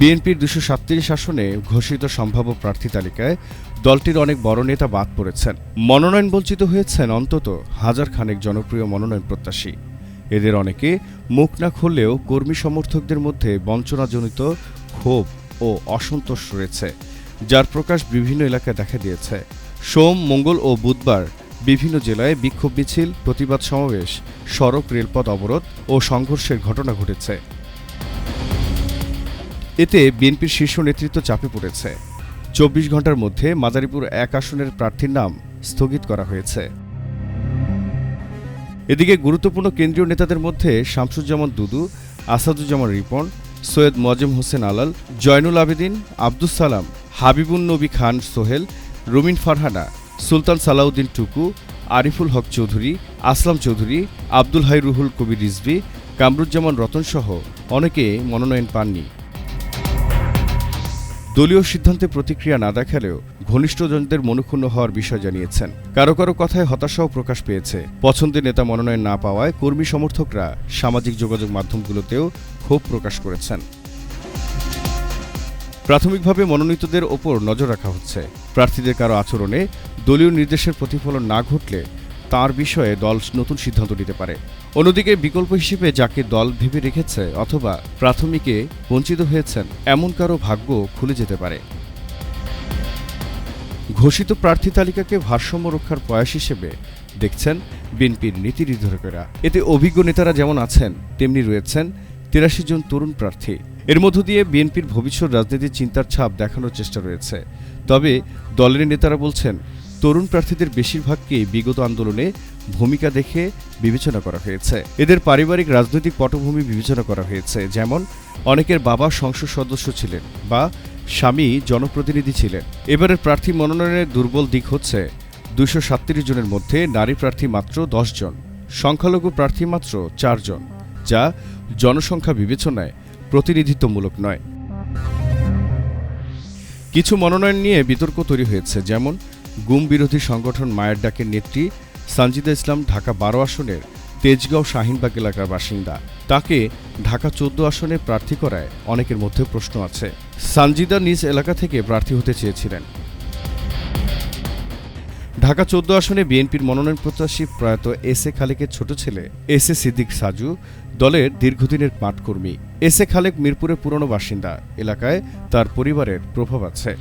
বিএনপির দুশো সাতত্রিশ আসনে ঘোষিত সম্ভাব্য প্রার্থী তালিকায় দলটির অনেক বড় নেতা বাদ পড়েছেন। মনোনয়ন বঞ্চিত হয়েছেন অন্তত হাজার খানেক জনপ্রিয় মনোনয়ন প্রত্যাশী। এদের অনেকে মুখ না খুললেও কর্মী সমর্থকদের মধ্যে বঞ্চনাজনিত ক্ষোভ ও অসন্তোষ রয়েছে, যার প্রকাশ বিভিন্ন এলাকায় দেখা দিয়েছে। সোম, মঙ্গল ও বুধবার বিভিন্ন জেলায় বিক্ষোভ মিছিল, প্রতিবাদ সমাবেশ, সড়ক, রেলপথ অবরোধ ও সংঘর্ষের ঘটনা ঘটেছে। এতে বিএনপির শীর্ষ নেতৃত্ব চাপে পড়েছে। চব্বিশ ঘণ্টার মধ্যে মাদারীপুর এক আসনের প্রার্থীর নাম স্থগিত করা হয়েছে। এদিকে গুরুত্বপূর্ণ কেন্দ্রীয় নেতাদের মধ্যে শামসুজ্জামান দুদু, আসাদুজ্জামান রিপন, সৈয়দ মজেম হোসেন আলাল, জয়নুল আবেদিন, আব্দুস সালাম, হাবিবুন নবী খান সোহেল, রুমিন ফারহানা, সুলতান সালাউদ্দিন টুকু, আরিফুল হক চৌধুরী, আসলাম চৌধুরী, আব্দুল হাই রুহুল কবির রিজভি, কামরুজ্জামান রতনসহ অনেকে মনোনয়ন পাননি। দলীয় সিদ্ধান্তে প্রতিক্রিয়া না দেখালেও ঘনিষ্ঠজনদের মনুক্ষুণ্ণ হওয়ার বিষয় জানিয়েছেন। কারও কারও কথায় হতাশাও প্রকাশ পেয়েছে। পছন্দের নেতা মনোনয়ন না পাওয়ায় কর্মী সমর্থকরা সামাজিক যোগাযোগ মাধ্যমগুলোতেও ক্ষোভ প্রকাশ করেছেন। প্রাথমিকভাবে মনোনীতদের ওপর নজর রাখা হচ্ছে। প্রার্থীদের কারও আচরণে দলীয় নির্দেশের প্রতিফলন না ঘটলে তার বিষয়ে দল নতুন সিদ্ধান্ত নিতে পারে। অন্যদিকে বিকল্প হিসেবে যাকে দল ভেবে রেখেছে অথবা প্রাথমিকে বঞ্চিত হয়েছেন, এমন কারও ভাগ্য খুলে যেতে পারে। ঘোষিত প্রার্থী তালিকাকে ভারসাম্য রক্ষার প্রয়াস হিসেবে দেখছেন বিএনপির নীতি নির্ধারকেরা। এতে অভিজ্ঞ নেতারা যেমন আছেন, তেমনি রয়েছেন তিরাশি জন তরুণ প্রার্থী। এর মধ্য দিয়ে বিএনপির ভবিষ্যৎ রাজনীতির চিন্তার ছাপ দেখানোর চেষ্টা রয়েছে। তবে দলের নেতারা বলছেন তরুণ প্রার্থীদের বেশিরভাগকেই বিগত আন্দোলনে ভূমিকা দেখে বিবেচনা করা হয়েছে। এদের পারিবারিক রাজনৈতিক পটভূমি বিবেচনা করা হয়েছে, যেমন অনেকের বাবা সংসদ সদস্য ছিলেন বা স্বামী জনপ্রতিনিধি ছিলেন। এবারের প্রার্থী মনোনয়নের দুর্বল দিক হচ্ছে দুশো সাতত্রিশ জনের মধ্যে নারী প্রার্থী মাত্র দশ জন, সংখ্যালঘু প্রার্থী মাত্র চারজন যা জনসংখ্যা বিবেচনায় প্রতিনিধিত্বমূলক নয়। কিছু মনোনয়ন নিয়ে বিতর্ক তৈরি হয়েছে, যেমন গুম বিরোধী সংগঠন মায়ের ডাকের নেত্রী সানজিদা ইসলাম ঢাকা বারো আসনের তেজগাঁও শাহিনবাগ এলাকার বাসিন্দা। তাকে ঢাকা চোদ্দ আসনে প্রার্থী করায় অনেকের মধ্যে প্রশ্ন আছে। সানজিদা নিজ এলাকা থেকে প্রার্থী হতে চেয়েছিলেন। ঢাকা চোদ্দ আসনে বিএনপির মনোনয়ন প্রত্যাশী প্রয়াত এস এ খালেকের ছোট ছেলে এস এ সিদ্দিক সাজু দলের দীর্ঘদিনের মাঠকর্মী। এস এ খালেক মিরপুরের পুরনো বাসিন্দা। এলাকায় তার পরিবারের প্রভাব আছে।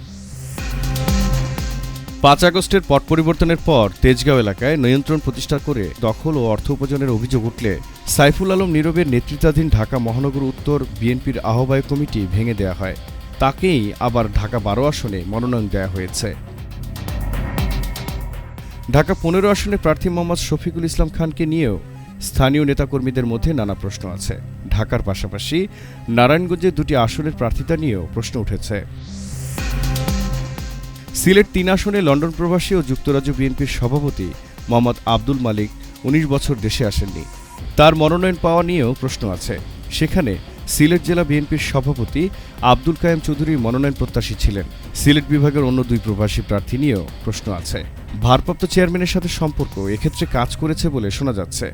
পাঁচ আগস্টের পট পরিবর্তনের পর তেজগাঁও এলাকায় নিয়ন্ত্রণ প্রতিষ্ঠা করে দখল ও অর্থ উপার্জনের অভিযোগ উঠলে সাইফুল আলম নীরবের নেতৃত্বাধীন ঢাকা মহানগর উত্তর বিএনপির আহ্বায়ক কমিটি ভেঙে দেওয়া হয়। তাকেই আবার ঢাকা বারো আসনে মনোনয়ন দেওয়া হয়েছে। ঢাকা পনেরো আসনে প্রার্থী মোহাম্মদ শফিকুল ইসলাম খানকে নিয়েও স্থানীয় নেতাকর্মীদের মধ্যে নানা প্রশ্ন আছে। ঢাকার পাশাপাশি নারায়ণগঞ্জে দুটি আসনের প্রার্থিতা নিয়েও প্রশ্ন উঠেছে। সিলেট তিন আসনে লন্ডন প্রবাসী ও যুক্তরাজ্য বিএনপির সভাপতি মোহাম্মদ আব্দুল মালিক উনিশ বছর দেশে আসেননি। তার মনোনয়ন পাওয়া নিয়েও প্রশ্ন আছে। সেখানে সিলেট জেলা বিএনপির সভাপতি আব্দুল কায়েম চৌধুরী মনোনয়ন প্রত্যাশী ছিলেন। সিলেট বিভাগের অন্য দুই প্রবাসী প্রার্থী নিয়েও প্রশ্ন আছে। ভারপ্রাপ্ত চেয়ারম্যানের সাথে সম্পর্ক এক্ষেত্রে কাজ করেছে বলে শোনা যাচ্ছে।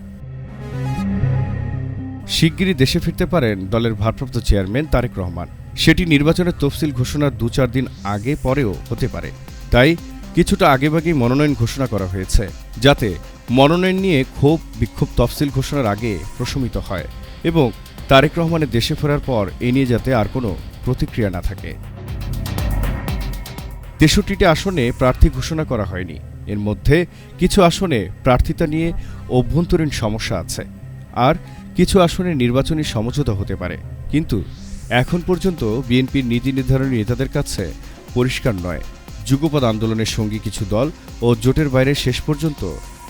শিগগিরই দেশে ফিরতে পারেন দলের ভারপ্রাপ্ত চেয়ারম্যান তারেক রহমান। সেটি নির্বাচনের তফসিল ঘোষণার দু চার দিন আগে পরেও হতে পারে। তাই কিছুটা আগেভাগেই মনোনয়ন ঘোষণা করা হয়েছে, যাতে মনোনয়ন নিয়ে ক্ষোভ বিক্ষোভ তফসিল ঘোষণার আগে প্রশমিত হয় এবং তারেক রহমানের দেশে ফেরার পর এ নিয়ে যাতে আর কোনো প্রতিক্রিয়া না থাকে। তেষট্টিটি আসনে প্রার্থী ঘোষণা করা হয়নি। এর মধ্যে কিছু আসনে প্রার্থিতা নিয়ে অভ্যন্তরীণ সমস্যা আছে, আর কিছু আসনে নির্বাচনী সমঝোতা হতে পারে। কিন্তু এখন পর্যন্ত বিএনপির নীতি নির্ধারণী নেতাদের কাছে পরিষ্কার নয়। যুগপদ আন্দোলনের সঙ্গী কিছু দল ও জোটের বাইরে শেষ পর্যন্ত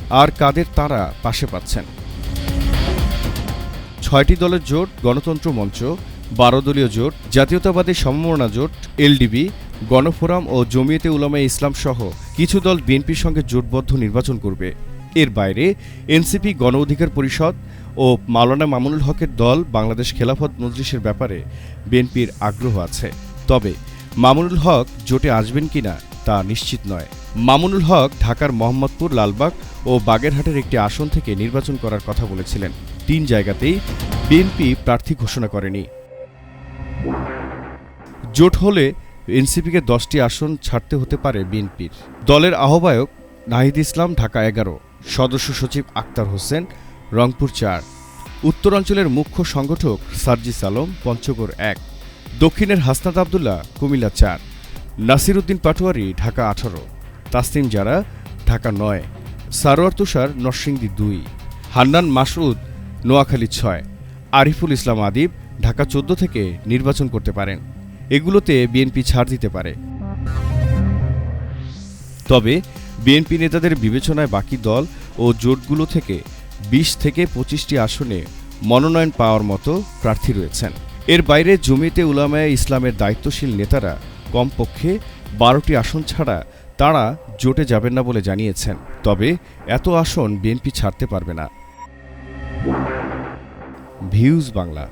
আর কাদের তারা পাশে পাচ্ছেন। ছয়টি দলের জোট, গণতন্ত্র মঞ্চ, বারো দলীয় জোট, জাতীয়তাবাদী সমমনা জোট, এলডিবি, গণফোরাম ও জমিয়তে উলামায়ে ইসলাম সহ কিছু দল বিএনপির সঙ্গে জোটবদ্ধ নির্বাচন করবে। এর বাইরে এনসিপি গণ অধিকার পরিষদ ও মাওলানা মামুনুল হকের দল বাংলাদেশ খেলাফত মজলিসের ব্যাপারে বিএনপির আগ্রহ আছে। তবে মামুনুল হক জোটে আসবেন কিনা তা নিশ্চিত নয়। মামুনুল হক ঢাকার মোহাম্মদপুর, লালবাগ ও বাগেরহাটের একটি আসন থেকে নির্বাচন করার কথা বলেছিলেন। তিন জায়গাতেই বিএনপি প্রার্থী ঘোষণা করেনি। জোট হলে এনসিপিকে দশটি আসন ছাড়তে হতে পারে বিএনপির। দলের আহ্বায়ক নাহিদ ইসলাম, ঢাকা এগারো। সদস্য সচিব আক্তার হোসেন রংপুর চার। উত্তরাঞ্চলের মুখ্য সংগঠক সার্জিস আলম, পঞ্চগড় এক। দক্ষিণের হাসনাত আবদুল্লাহ, কুমিল্লা চার। নাসির উদ্দিন পাটোয়ারি, ঢাকা আঠারো। তাসনিম জারা, ঢাকা নয়। সারোয়ার তুষার, নরসিংদী দুই। হান্নান মাসউদ, নোয়াখালী ছয়। আরিফুল ইসলাম আদিব, ঢাকা চোদ্দ থেকে নির্বাচন করতে পারেন। এগুলোতে বিএনপি ছাড় দিতে পারে। তবে বিএনপি নেতাদের বিবেচনায় বাকি দল ও জোটগুলো থেকে বিশ থেকে পঁচিশটি আসনে মনোনয়ন পাওয়ার মতো প্রার্থী রয়েছেন। এর বাইরে জমিতে উলামায় ইসলামের দায়িত্বশীল নেতারা কমপক্ষে বারোটি আসন ছাড়া তারা জোটে যাবেন না বলে জানিয়েছেন। তবে এত আসন বিএনপি ছাড়তে পারবে না। ভিউজ বাংলা।